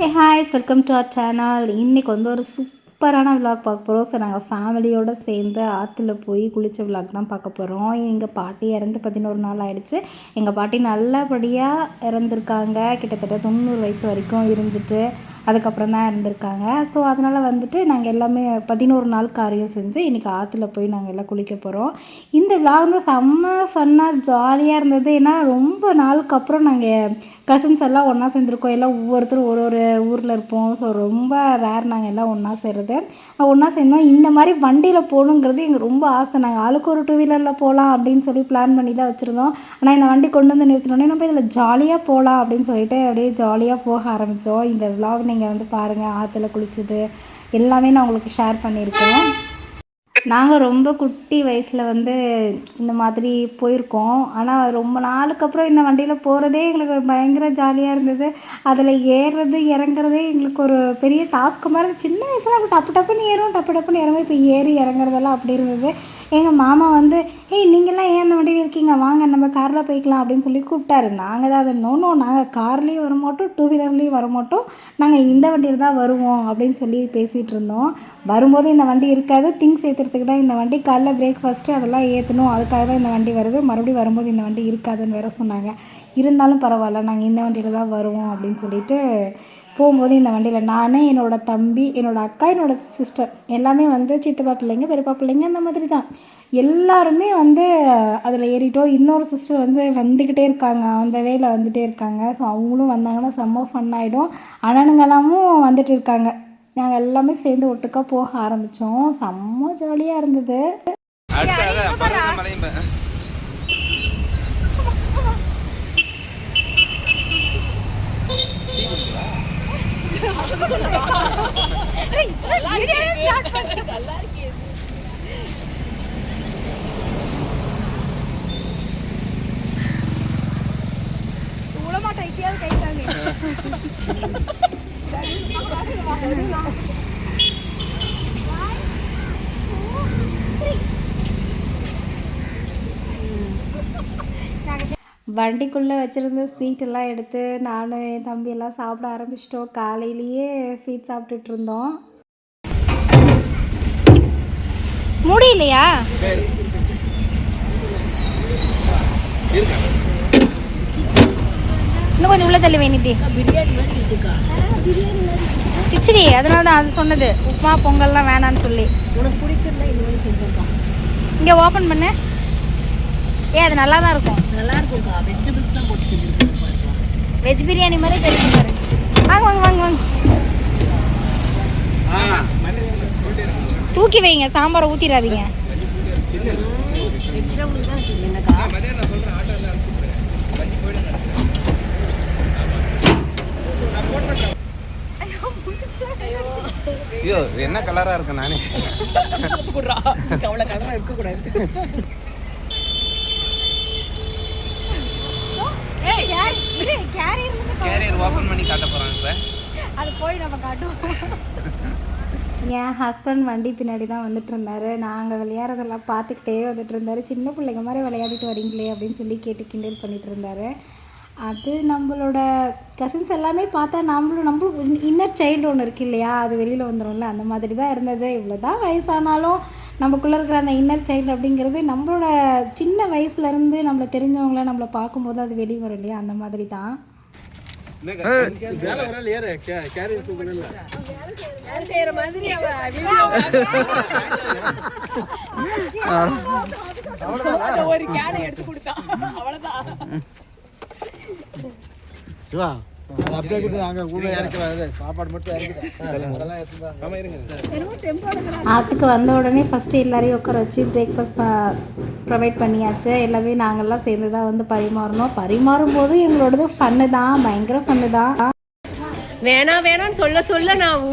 Hey hi's welcome to our channel இன்றைக்கி வந்து ஒரு சூப்பரான விலாக் பார்க்க போகிறோம் ஸோ நாங்கள் ஃபேமிலியோடு சேர்ந்து ஆற்றுல போய் குளித்த விலாக் தான் பார்க்க போகிறோம் எங்கள் பாட்டி இறந்து பதினோரு நாள் ஆகிடுச்சு எங்கள் பாட்டி நல்லபடியாக இறந்துருக்காங்க. கிட்டத்தட்ட தொண்ணூறு வயசு வரைக்கும் இருந்துட்டு அதுக்கப்புறம் தான் இருந்திருக்காங்க. ஸோ அதனால் வந்துட்டு நாங்கள் எல்லாமே பதினோரு நாள் காரியம் செஞ்சு இன்றைக்கி ஆற்றுல போய் நாங்கள் எல்லாம் குளிக்க போகிறோம் இந்த விழா வந்து செம்ம ஃபன்னாக ஜாலியாக இருந்தது. ஏன்னா ரொம்ப நாளுக்கு அப்புறம் நாங்கள் கசின்ஸ் எல்லாம் ஒன்றா சேர்ந்துருக்கோம். எல்லாம் ஒவ்வொருத்தரும் ஒரு ஒரு ஊரில் இருப்போம். ஸோ ரொம்ப ரேர் நாங்கள் எல்லாம் ஒன்றா சேர்றது. ஒன்றா சேர்ந்தோம். இந்த மாதிரி வண்டியில் போகணுங்கிறது எங்களுக்கு ரொம்ப ஆசை. நாங்கள் ஆளுக்கு ஒரு டூ வீலரில் போகலாம் அப்படின்னு சொல்லி பிளான் பண்ணி தான் வச்சுருந்தோம். ஆனால் இந்த வண்டி கொண்டு வந்து நிறுத்தினோடனே நம்ம இதில் ஜாலியாக போகலாம் அப்படின்னு சொல்லிட்டு அப்படியே ஜாலியாக போக ஆரம்பித்தோம் இந்த விலாக் நீங்கள் வந்து பாருங்கள் ஆற்றுல குளித்தது எல்லாமே நான் உங்களுக்கு ஷேர் பண்ணியிருக்கேன் நாங்கள் ரொம்ப குட்டி வயசில் வந்து இந்த மாதிரி போயிருக்கோம். ஆனால் ரொம்ப நாளுக்கு அப்புறம் இந்த வண்டியில் போகிறதே எங்களுக்கு பயங்கர ஜாலியாக இருந்தது. அதில் ஏறுறது இறங்குறதே எங்களுக்கு ஒரு பெரிய டாஸ்க்கு மாதிரி சின்ன வயசில் டப்பு டப்புன்னு ஏறும் டப்பு டப்புன்னு இறங்கும் இப்போ ஏறி இறங்குறதெல்லாம் அப்படி இருந்தது. எங்கள் மாமா வந்து ஏய் நீங்கள்லாம் ஏன் அந்த வண்டியில் இருக்கீங்க? வாங்க நம்ம காரில் போய்க்கலாம் அப்படின்னு சொல்லி கூப்பிட்டாரு. நாங்கள் தான் அதை நோ நோ நாங்கள் கார்லேயும் வர மாட்டோம் டூ வீலர்லேயும் வர மாட்டோம் நாங்கள் இந்த வண்டியில் தான் வருவோம் அப்படின்னு சொல்லி பேசிகிட்டு இருந்தோம். வரும்போது இந்த வண்டி இருக்காது. திங்ஸ் ஏற்றுறதுக்கு தான் இந்த வண்டி. காலைல பிரேக்ஃபாஸ்ட்டு அதெல்லாம் ஏற்றணும் அதுக்காக தான் இந்த வண்டி வருது. மறுபடியும் வரும்போது இந்த வண்டி இருக்காதுன்னு வேற சொன்னாங்க. இருந்தாலும் பரவாயில்ல நாங்கள் இந்த வண்டியில் தான் வருவோம் அப்படின்னு சொல்லிட்டு போகும்போது இந்த வண்டியில் நான் என்னோடய தம்பி என்னோடய அக்கா என்னோடய சிஸ்டர் எல்லாமே வந்து சித்தப்பா பிள்ளைங்க பெரியப்பா பிள்ளைங்க அந்த மாதிரி தான் எல்லாருமே வந்து அதில் ஏறிட்டோம் இன்னொரு சிஸ்டர் வந்து வந்துக்கிட்டே இருக்காங்க அந்த வேல வந்துகிட்டே இருக்காங்க. ஸோ அவங்களும் வந்தாங்கன்னா செம்ம ஃபன் ஆகிடும் அண்ணனுங்கெல்லாமும் வந்துட்டு இருக்காங்க. நாங்கள் எல்லாமே சேர்ந்து ஒட்டுக்கா போக ஆரம்பித்தோம் செம்ம ஜாலியாக இருந்தது. நல்லா அடுத்து அதான் பருவத மலையும் ப- வண்டிக்குள்ளே வச்சுருந்த ஸ்வீட் எல்லாம் எடுத்து நானும் என் தம்பி எல்லாம் சாப்பிட ஆரம்பிச்சிட்டோம். காலையிலேயே ஸ்வீட் சாப்பிட்டுட்டு இருந்தோம். முடியலையா? இன்னும் கொஞ்சம் உள்ள தள்ளி வேணிதி கிச்சடி அதனால தான் அது சொன்னது. உப்புமா பொங்கல்லாம் வேணான்னு சொல்லி. உனக்கு செஞ்சிருக்கான் இங்கே ஓப்பன் பண்ணு. ஏ அது நல்லா தான் இருக்கும். நல்லா இருக்கும்க்கா வெஜிடபிள்ஸ்லாம் போட்டு செஞ்சிருக்காங்க வெஜ் பிரியாணி மாதிரி தெரியும் பாரு. வாங்க வாங்க வாங்க வாங்க. தூக்கி வைங்க சாம்பாரை ஊற்றிடாதீங்க ஐயோ என்ன கலரா இருக்கு நானே? அவ்வளோ கலராக இருக்கக்கூடாது. கேரியர் ஓபன் பண்ணி காட்ட போறான் இப்ப. அது போய் நம்ம காட்டுவோம். என் ஹஸ்பண்ட் வண்டி பின்னாடி தான் வந்துட்டு இருந்தாரு. நாங்கள் விளையாடுறதெல்லாம் பார்த்துக்கிட்டே வந்துட்டு இருந்தாரு. சின்ன பிள்ளைங்க மாதிரி விளையாடிட்டு வரீங்களே அப்படின்னு சொல்லி கேட்டு கிண்டல் பண்ணிட்டு இருந்தாரு. அது நம்மளோட கசின்ஸ் எல்லாமே பார்த்தா நம்மளும் நம்மளும் இன்னர் சைல்டு ஒன்று இருக்கு இல்லையா? அது வெளியில் வந்துடும்ல அந்த மாதிரி தான் இருந்தது. இவ்வளோ தான் வயசானாலும் நமக்குள்ளே இருக்கிற அந்த இன்னர் சைல்டு அப்படிங்கிறது நம்மளோட சின்ன வயசுலேருந்து நம்மளை தெரிஞ்சவங்கள நம்மளை பார்க்கும்போது அது வெளியே வரும் இல்லையா? அந்த மாதிரி தான் ஒரு கேனை எடுத்து கொடுத்தான். அவ்வளோதான் சிவா அப்படியே கூட நாங்கள் கூட இறக்கிறாரு சாப்பாடு மட்டும் இறக்கிட்டேன் அதெல்லாம் எடுத்துப்பா ஆற்றுக்கு வந்த உடனே ஃபஸ்ட்டு எல்லாரையும் உட்கார வச்சு பிரேக்ஃபாஸ்ட் ப்ரொவைட் பண்ணியாச்சு. எல்லாமே நாங்கள்லாம் சேர்ந்து தான் வந்து பரிமாறணும். பரிமாறும் போது எங்களோடது ஃபன்னு தான். பயங்கர ஃபன்னு தான். வேணாம் வேணாம்னு சொல்ல சொல்ல நான்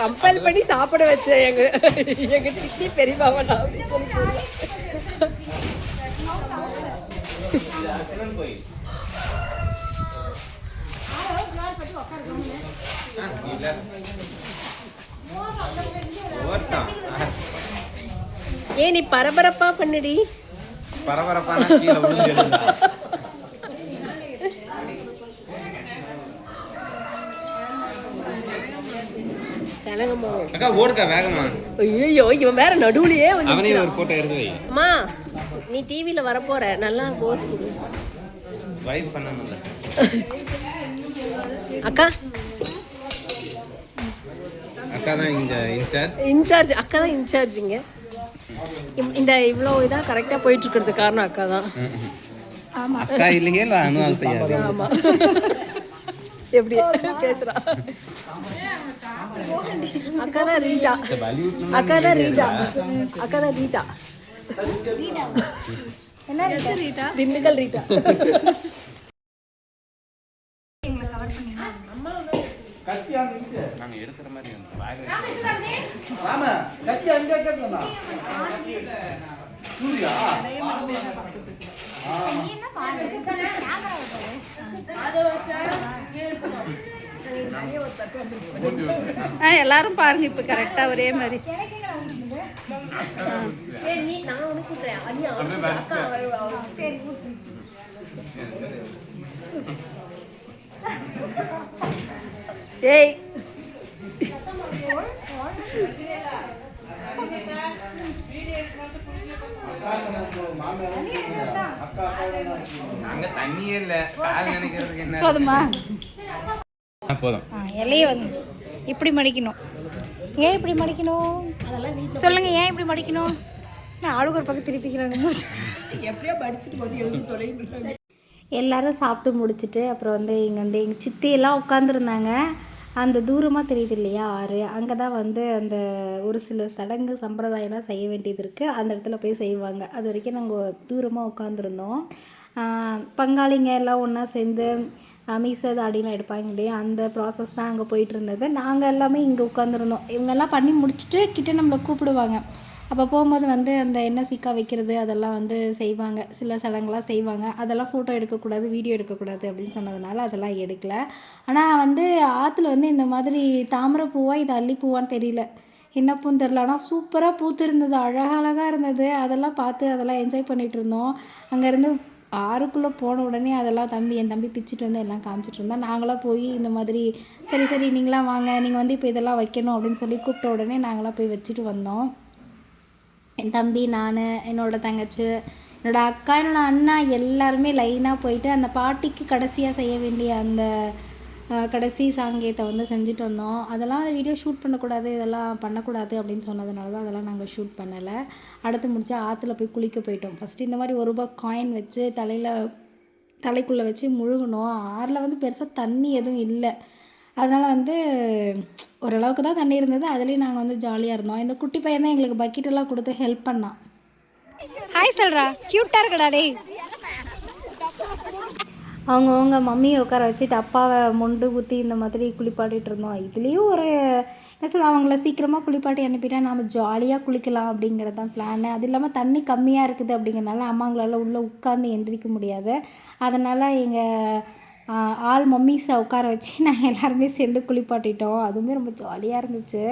கம்பல் பண்ணி சாப்பிட வச்சேன். எங்க எங்க சித்தி பெரியமாவை நான் அப்படின்னு சொல்லி சொல்லுவேன். ஏன் நீ பரபரப்பா பண்ணுடி. கனகமோ அக்கா ஓடுக்கா வேகமா. ஐயோ இவன் வேற நடுவுலயே வந்து அவனையும் ஒரு போட்டோ எடுத்து வை. அம்மா நீ டிவில வரப்போற. நல்லா போஸ் கொடு. வைப் பண்ணணும்ல. அக்கா அக்கா தான் இங்க இன்சார்ஜ் இன்சார்ஜ் அக்கா தான் இன்சார்ஜுங்க இந்த இவ்வளோ இதாக கரெக்டாக போயிட்டு இருக்கிறது காரணம் அக்கா தான். அக்கா இல்லையே இல்ல அனு செய்யாது. ஆமா. எப்படி? பேசுறா. அக்கா தான் ரீட்டா. அக்கா தான் ரீட்டா. அக்கா தான் ரீட்டா. என்ன ரீட்டா. ரீட்டா நாங்க எடுக்கிற மாதிரி ஆமா கட்டி அங்கே சூர்யா? ஆ எல்லாரும் பாருங்க இப்போ கரெக்டாக ஒரே மாதிரி. நீ நான் அங்க தண்ணியே இல்ல. கால் நினைக்கிறதுக்கு என்ன? போதுமா? போதும். இலைய வந்து. இப்படி மடிக்கணும். ஏன் இப்படி மடிக்கணும்? சொல்லுங்க ஏன் இப்படி மடிக்கணும்? நான் ஆளுக்கு ஒரு பக்கம் திருப்பிக்கிறாங்க எப்படியோ படிச்சுட்டு போது எழுதி தொலைன்னு எல்லாரும் சாப்பிட்டு முடிச்சிட்டு அப்புறம் வந்து இங்கே வந்து எங்கள் சித்தி எல்லாம் உட்காந்துருந்தாங்க அந்த தூரமாக தெரியுது இல்லையா ஆறு. அங்கே தான் வந்து அந்த ஒரு சில சடங்கு சம்பிரதாயம்லாம் செய்ய வேண்டியது இருக்குது அந்த இடத்துல போய் செய்வாங்க. அது வரைக்கும் நாங்கள் தூரமாக உட்காந்துருந்தோம் பங்காளிங்க எல்லாம் ஒன்றா சேர்ந்து மீசை தாடிலாம் எடுப்பாங்க இல்லையா? அந்த ப்ராசஸ் தான் அங்கே போயிட்டு இருந்தது. நாங்கள் எல்லாமே இங்கே உட்காந்துருந்தோம் இவங்கெல்லாம் பண்ணி முடிச்சுட்டு கிட்டே நம்மளை கூப்பிடுவாங்க. அப்போ போகும்போது வந்து அந்த எண்ணெய் சீக்கா வைக்கிறது அதெல்லாம் வந்து செய்வாங்க. சில சடங்குலாம் செய்வாங்க. அதெல்லாம் ஃபோட்டோ எடுக்கக்கூடாது வீடியோ எடுக்கக்கூடாது அப்படின்னு சொன்னதுனால அதெல்லாம் எடுக்கல. ஆனால் வந்து ஆற்றுல வந்து இந்த மாதிரி தாமரை பூவா இது அல்லிப்பூவான்னு தெரியல. என்ன பூன்னு தெரில ஆனால் சூப்பராக பூத்து இருந்தது அழகழகாக இருந்தது. அதெல்லாம் பார்த்து அதெல்லாம் என்ஜாய் பண்ணிகிட்டு இருந்தோம். அங்கேருந்து ஆறுக்குள்ளே போன உடனே அதெல்லாம் தம்பி என் தம்பி பிச்சுட்டு வந்து எல்லாம் காமிச்சிட்டு இருந்தோம் நாங்களாம் போய் இந்த மாதிரி சரி சரி நீங்களாம் வாங்க. நீங்கள் வந்து இப்போ இதெல்லாம் வைக்கணும் அப்படின்னு சொல்லி கூப்பிட்ட உடனே நாங்களாம் போய் வச்சுட்டு வந்தோம். என் தம்பி நான் என்னோட தங்கச்சி என்னோட அக்கா என்னோட அண்ணா எல்லாருமே லைனாக போயிட்டு அந்த பாட்டிக்கு கடைசியாக செய்ய வேண்டிய அந்த கடைசி சாங்கியத்தை வந்து செஞ்சுட்டு வந்தோம். அதெல்லாம் அந்த வீடியோ ஷூட் பண்ணக்கூடாது இதெல்லாம் பண்ணக்கூடாது அப்படின்னு சொன்னதுனால தான் அதெல்லாம் நாங்கள் ஷூட் பண்ணலை. அடுத்து முடிச்சு ஆற்றுல போய் குளிக்க போயிட்டோம். ஃபஸ்ட்டு இந்த மாதிரி ஒரு ரூபாய் காயின் வச்சு தலையில் தலைக்குள்ளே வச்சு முழுகணும். ஆறில் வந்து பெருசாக தண்ணி எதுவும் இல்லை. அதனால் வந்து ஓரளவுக்கு தான் தண்ணி இருந்தது. அதுலேயும் நாங்கள் வந்து ஜாலியாக இருந்தோம். இந்த குட்டி பையன் தான் எங்களுக்கு பக்கெட் எல்லாம் கொடுத்து ஹெல்ப் பண்ணான். ஹாய் சொல்கிறா க்யூட்டாக இருக்கடா டேய். அவங்கவுங்க மம்மியை உட்கார வச்சுட்டு அப்பாவை மொண்டு குத்தி இந்த மாதிரி குளிப்பாட்டிட்டு இருந்தோம். இதுலேயும் ஒரு என்ன சொல்ல அவங்கள சீக்கிரமாக குளிப்பாட்டி அனுப்பிட்டா நம்ம ஜாலியாக குளிக்கலாம் அப்படிங்கிறது தான் பிளான் அது இல்லாமல் தண்ணி கம்மியாக இருக்குது அப்படிங்கிறனால அம்மாங்களால உள்ளே உட்காந்து எந்திரிக்க முடியாது. அதனால் எங்கள் ஆள் மம்மிஸை உட்கார வச்சு நாங்கள் எல்லாருமே சேர்ந்து குளிப்பாட்டிட்டோம். அதுவுமே ரொம்ப ஜாலியாக இருந்துச்சு.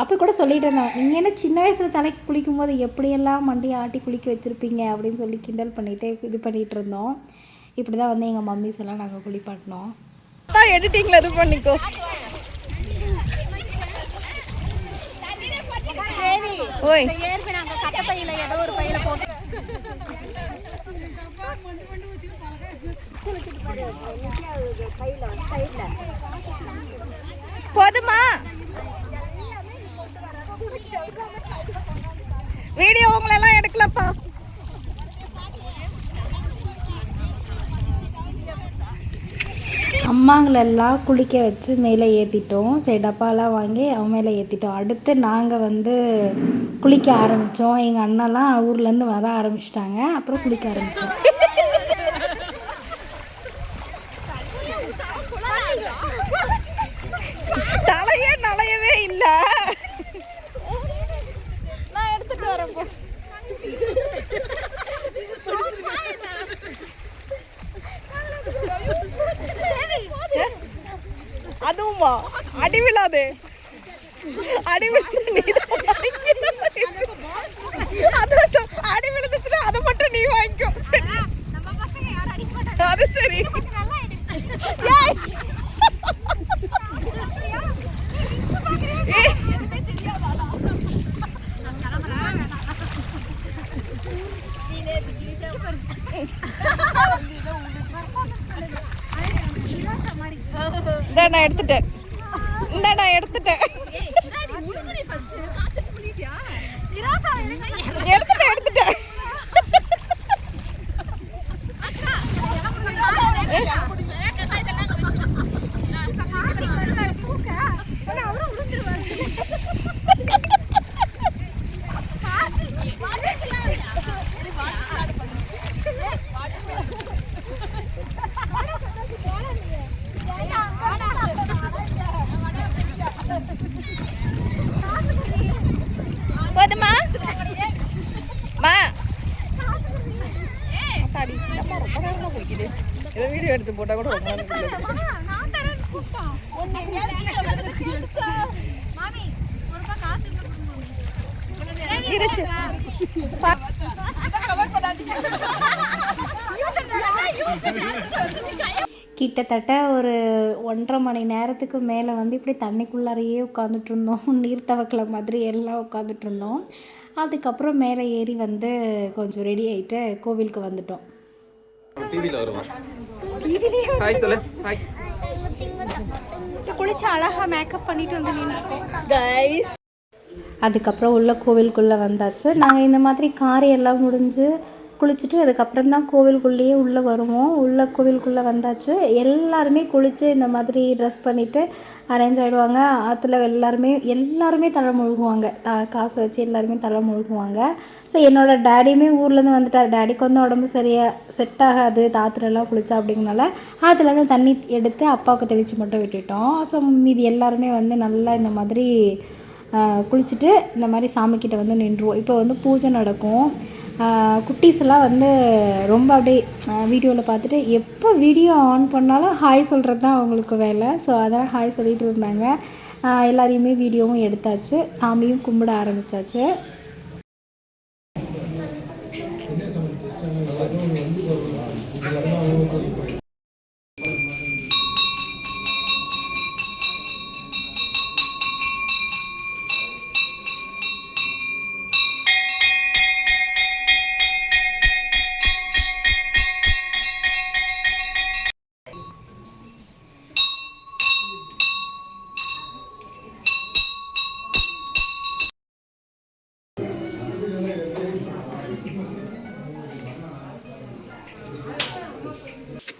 அப்போ கூட சொல்லிட்டு இருந்தோம் நீங்கள் என்ன சின்ன வயசில் தலைக்கு குளிக்கும் போது எப்படியெல்லாம் மண்டி ஆட்டி குளிக்க வச்சுருப்பீங்க? அப்படின்னு சொல்லி கிண்டல் பண்ணிட்டு இது பண்ணிகிட்டு இருந்தோம். இப்படி தான் வந்து எங்கள் மம்மிஸ் எல்லாம் நாங்கள் குளிப்பாட்டினோம். தான் எடிட்டிங்ல இது பண்ணிக்கோ. ஓய். போதுமா? வீடியோ உங்களெல்லாம் எடுக்கலப்பா. அம்மாங்களெல்லாம் குளிக்க வச்சு மேலே ஏற்றிட்டோம் சரி டப்பாலாம் வாங்கி அவன் மேலே ஏற்றிட்டோம் அடுத்து நாங்கள் வந்து குளிக்க ஆரம்பித்தோம் எங்கள் அண்ணெல்லாம் ஊர்லேருந்து வர ஆரம்பிச்சிட்டாங்க. அப்புறம் குளிக்க ஆரம்பித்தோம் அதுவுமா அடி விழாது அடி விழுந்து நீ அதான் அடி விழுந்துச்சுன்னா அதை மட்டும் நீ வாங்கிக்கோ. அது சரி. Ha ha ha! எடுத்துட்டேன் இந்த நான் எடுத்துட்டேன் எடுத்துட்டேன் எடுத்துட்டேன் போதுமா மா சாடி அம்மா ரொம்ப நேரமா குளிக்குது இதை வீடியோ எடுத்து போட்டா கூட. இருச்சு கிட்டத்தட்ட ஒரு ஒன்றரை மணி நேரத்துக்கு மேலே வந்து இப்படி தண்ணிக்குள்ளாரையே உட்காந்துட்டு இருந்தோம். நீர்த்தவக்கலை மாதிரி எல்லாம் உட்காந்துட்டு இருந்தோம். அதுக்கப்புறம் மேலே ஏறி வந்து கொஞ்சம் ரெடி ஆகிட்டு கோவிலுக்கு வந்துட்டோம். டிவியில் வருவான் ஹாய் சொல்லு. ஹாய் குளிச்சு அழகாக மேக்கப் பண்ணிட்டு வந்து நின்றுருக்கோம் கைஸ் அதுக்கப்புறம் உள்ள கோவிலுக்குள்ளே வந்தாச்சு. நாங்கள் இந்த மாதிரி காரியெல்லாம் முடிஞ்சு குளிச்சுட்டு அதுக்கப்புறம் தான் கோவிலுக்குள்ளேயே உள்ளே வருவோம். உள்ள கோவிலுக்குள்ளே வந்தாச்சு. எல்லாருமே குளித்து இந்த மாதிரி ட்ரெஸ் பண்ணிவிட்டு அரேஞ்ச் ஆகிடுவாங்க ஆற்றுல எல்லாருமே எல்லாருமே தலை முழுகுவாங்க. த காசை வச்சு எல்லாருமே தலை முழுகுவாங்க. ஸோ என்னோட டேடியுமே ஊர்லேருந்து வந்துட்டார். டேடிக்கு வந்து உடம்பு சரியாக செட் ஆகாது. தாத்துலலாம் குளிச்சா அப்படிங்கனால ஆற்றுலேருந்து தண்ணி எடுத்து அப்பாவுக்கு தெளித்து மட்டும் விட்டுட்டோம். ஸோ மீதி எல்லாருமே வந்து நல்லா இந்த மாதிரி குளிச்சுட்டு இந்த மாதிரி சாமிக்கிட்ட வந்து நின்றுவோம். இப்போ வந்து பூஜை நடக்கும். குட்டீஸ் எல்லாம் வந்து ரொம்ப அப்படியே வீடியோவில் பார்த்துட்டு எப்போ வீடியோ ஆன் பண்ணாலும் ஹாய் சொல்கிறது தான் அவங்களுக்கு வேலை. ஸோ அதெல்லாம் ஹாய் சொல்லிகிட்டு இருந்தாங்க. எல்லாரையுமே வீடியோவும் எடுத்தாச்சு. சாமியும் கும்பிட ஆரம்பித்தாச்சு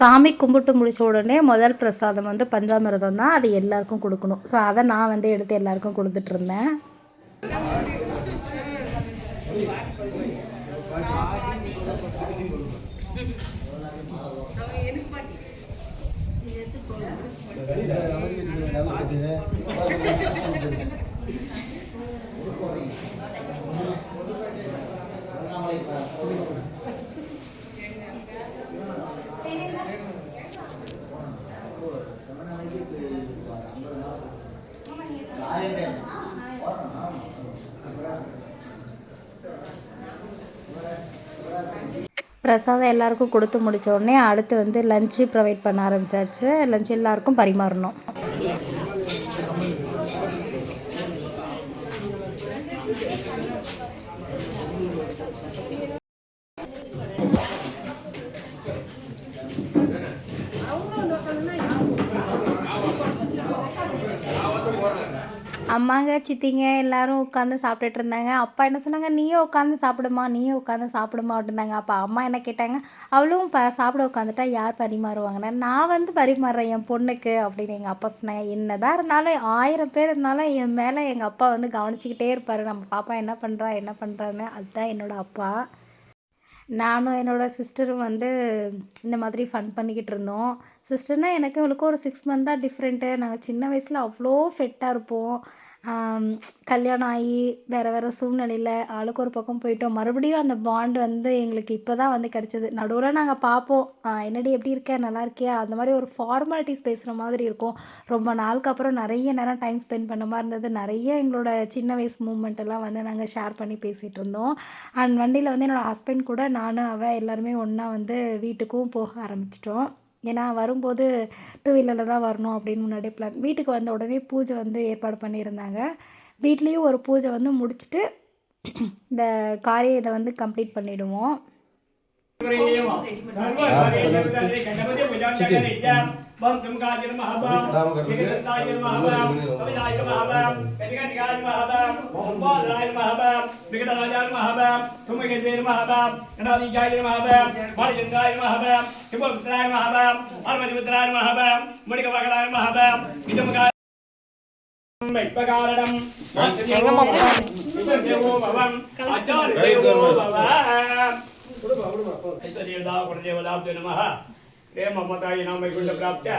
சாமி கும்பிட்டு முடிச்ச உடனே முதல் பிரசாதம் வந்து பஞ்சாமிரதம் தான். அது எல்லாருக்கும் கொடுக்கணும். ஸோ அதை நான் வந்து எடுத்து எல்லாருக்கும் கொடுத்துட்ருந்தேன் இருந்தேன் பிரசாதம் எல்லாருக்கும் கொடுத்து முடித்த உடனே அடுத்து வந்து லஞ்சு ப்ரொவைட் பண்ண ஆரம்பிச்சாச்சு. லஞ்சு எல்லாருக்கும் பரிமாறணும். அம்மாங்க சித்திங்க எல்லாரும் உட்காந்து சாப்பிட்டுட்டு இருந்தாங்க. அப்பா என்ன சொன்னாங்க? நீயும் உட்காந்து சாப்பிடுமா நீயும் உட்காந்து சாப்பிடுமா அப்படின்னாங்க. அப்போ அம்மா என்ன கேட்டாங்க? அவளும் ப சாப்பிட உட்காந்துட்டா யார் பரிமாறுவாங்கன்னா நான் வந்து பரிமாறுறேன் என் பொண்ணுக்கு அப்படின்னு எங்கள் அப்பா சொன்னாங்க. என்னதான் இருந்தாலும் ஆயிரம் பேர் இருந்தாலும் என் மேலே எங்கள் அப்பா வந்து கவனிச்சிக்கிட்டே இருப்பார். நம்ம பாப்பா என்ன பண்ணுறா என்ன பண்ணுறான்னு அதுதான் என்னோட அப்பா. நானும் என்னோடய சிஸ்டரும் வந்து இந்த மாதிரி ஃபன் பண்ணிக்கிட்டு இருந்தோம். சிஸ்டர்னால் எனக்கு அவளுக்கு ஒரு சிக்ஸ் மந்த் தான் டிஃப்ரெண்ட்டு நாங்கள் சின்ன வயசில் அவ்வளோ ஃபெட்டாக இருப்போம். கல்யாணம் ஆகி வேறு வேறு சூழ்நிலையில் ஆளுக்கு ஒரு பக்கம் போயிட்டோம். மறுபடியும் அந்த பாண்ட் வந்து எங்களுக்கு இப்போ தான் வந்து கிடச்சிது. நடுவில் நாங்கள் பார்ப்போம் என்னடி எப்படி இருக்க? நல்லா இருக்கியா? அந்த மாதிரி ஒரு ஃபார்மாலிட்டிஸ் பேசுகிற மாதிரி இருக்கும். ரொம்ப நாளுக்கு அப்புறம் நிறைய நேரம் டைம் ஸ்பெண்ட் பண்ண மாதிரி இருந்தது. நிறைய எங்களோட சின்ன வயசு மூமெண்ட் எல்லாம் வந்து நாங்கள் ஷேர் பண்ணி பேசிகிட்டு இருந்தோம். அண்ட் வண்டியில் வந்து என்னோடய ஹஸ்பண்ட் கூட நானும் அவள் எல்லாருமே ஒன்றா வந்து வீட்டுக்கும் போக ஆரம்பிச்சிட்டோம். ஏன்னா வரும்போது டூ வீலரில் தான் வரணும் அப்படின்னு முன்னாடியே பிளான் வீட்டுக்கு வந்த உடனே பூஜை வந்து ஏற்பாடு பண்ணியிருந்தாங்க. வீட்லேயும் ஒரு பூஜை வந்து முடிச்சுட்டு இந்த காரியத்தை வந்து கம்ப்ளீட் பண்ணிவிடுவோம் बंधुकाय नमः बम जगदंताय नमः बम कविताय नमः बम कटिकटिकाय नमः बम भोपालाय नमः बम विकटराजाय नमः बम तुमगेजे नमः बम कणादीजाय नमः बम बाणचंद्राय नमः बम हिमपुत्राय नमः बम अर्वदिपुत्राय नमः बम मुड़िकवाकडाय नमः बम इदमगाय మెట్పకారణం దేవో భవం ఆచార్య దేవో భవ కుడు భవ కుడు దేవదా కుడు దేవదాభ్యో నమః प्रेममताय नामैकुण्ड प्राप्त्य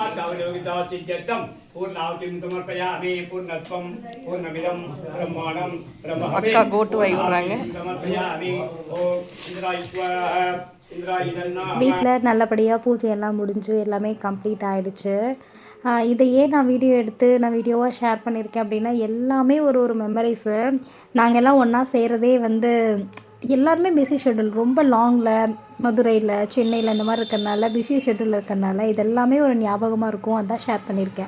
आर्धावयोगिता चित्यर्थं पूर्णाहुतिं समर्पयामि पूर्णत्वं पूर्णमिदं ब्रह्माणं ब्रह्महवे அக்கா கோட்டு வாங்கி விடுறாங்க. समर्पयामि ஓம் இந்திராய ஸ்வாஹா இந்திராய நன்னாம வீட்டில் நல்லபடியாக பூஜை எல்லாம் முடிஞ்சு எல்லாமே கம்ப்ளீட் ஆயிடுச்சு ஆஹ் இதை ஏன் நான் வீடியோ எடுத்து நான் வீடியோவாக ஷேர் பண்ணியிருக்கேன் அப்படின்னா எல்லாமே ஒரு ஒரு மெமரிஸு நாங்கள் எல்லாம் ஒன்றா செய்கிறதே வந்து எல்லாருமே பிஸி ஷெட்யூல் ரொம்ப லாங்கில் மதுரையில் சென்னையில் இந்த மாதிரி இருக்கிறனால பிஸி ஷெட்யூல் இருக்கறனால இதெல்லாமே ஒரு ஞாபகமாக இருக்கும். அதான் ஷேர் பண்ணியிருக்கேன்.